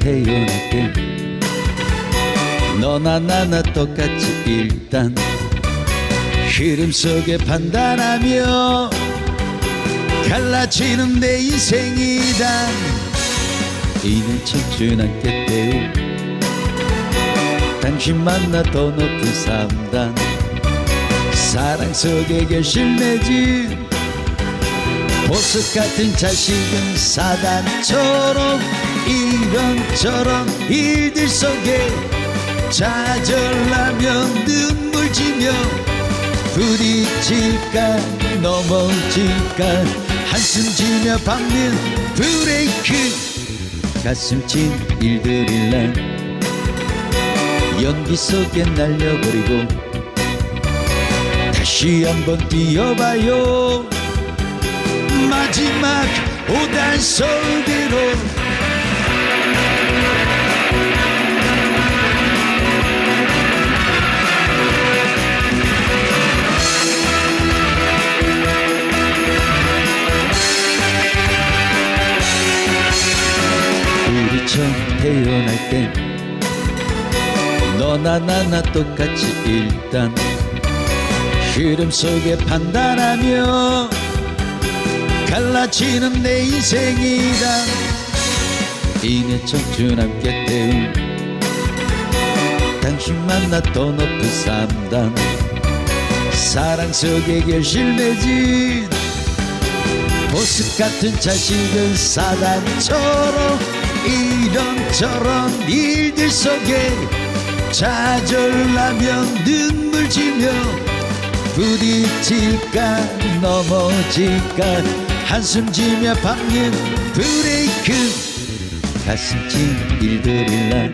태어날게. 너나 나나 똑같이 일단 흐름 속에 판단하며 갈라지는 내 인생이다. 이는 청춘한 깨때우 당신 만나 더 높은 3단 사랑 속에 결실 맺은 보석 같은 자식은 사단처럼 이런저런 일들 속에 좌절하며 눈물 지며 부딪힐까 넘어질까. 한숨 지며 밟는 브레이크. 가슴 찐 일들일 날 연기 속에 날려버리고 다시 한번 뛰어봐요. 마지막 오단 속으로 처음 태어날 땐 너나 나나 똑같이 일단 흐름 속에 판단하며 갈라지는 내 인생이다. 이내 청춘 함께 태운 당신 만나 더 높은 3단 사랑 속에 결실 맺은 보석 같은 자식은 사단처럼 저런 일들 속에 좌절하며 눈물 지며 부딪힐까 넘어질까. 한숨 지며 밟는 브레이크. 가슴 찐 일들일 날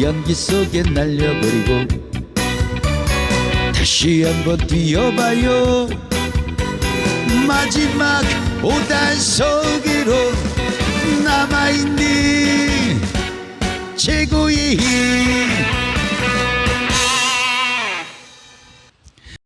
연기 속에 날려버리고 다시 한번 뛰어봐요. 마지막 오단 속으로 hee.